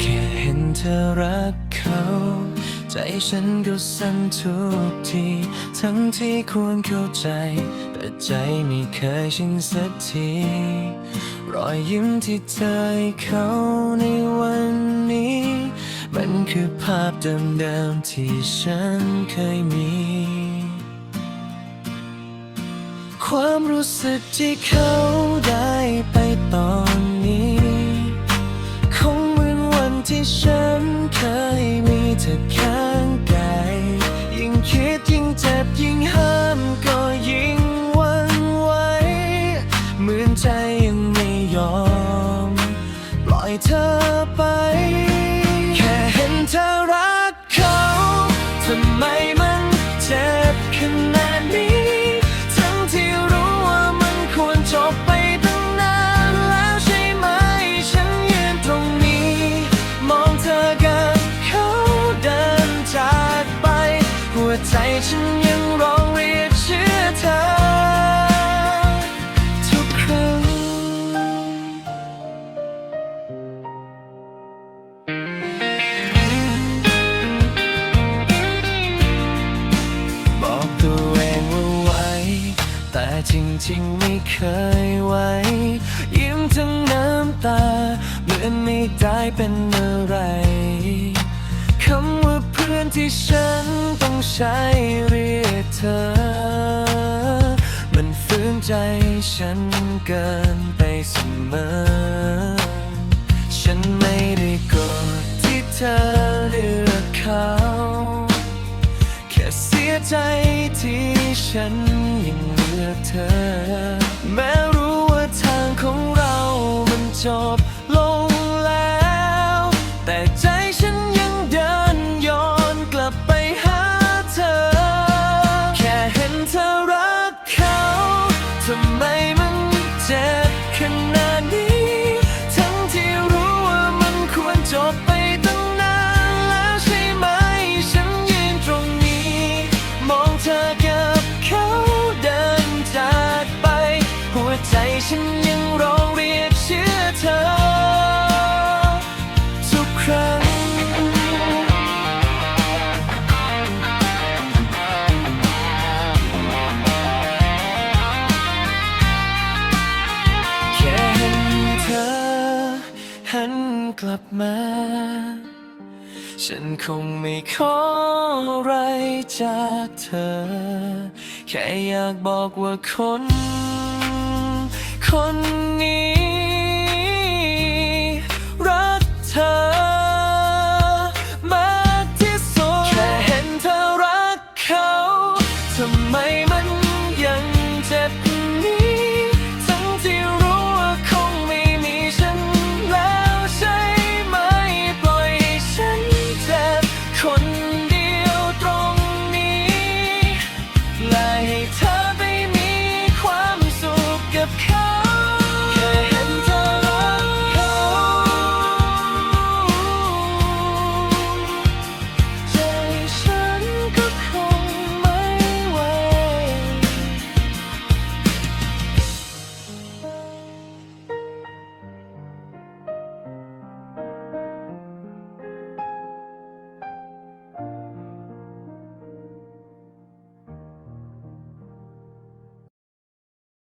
แค่เห็นเธอรักเขา ใจฉันก็สั่นทุกที ทั้งที่ควรเข้าใจ แต่ใจไม่เคยชินสักที รอยยิ้มที่เธอให้เขาในวันนี้ มันคือภาพเดิมๆที่ฉันเคยมีความรู้สึกที่เขา เหมือนใจยังไม่ยอม ปล่อยเธอ ยไหวยิ้มทั้งน้ำตา เหมือนไม่ได้เป็นอะไรคำว่าเพื่อนที่ฉันต้องใช้เรียกเธอ มันฝืนใจฉันเกินไปเสมอ ฉันไม่ได้โกรธที่เธอเลือกเขาแค่เสียใจที่ฉันยังเลือกเธอ ฉันยังร้องเรียกชื่อเธอ ทุกครั้ง แค่เห็นเธอ หันกลับมา ฉันคงไม่ขออะไรจากเธอ แค่อยากบอกว่าคน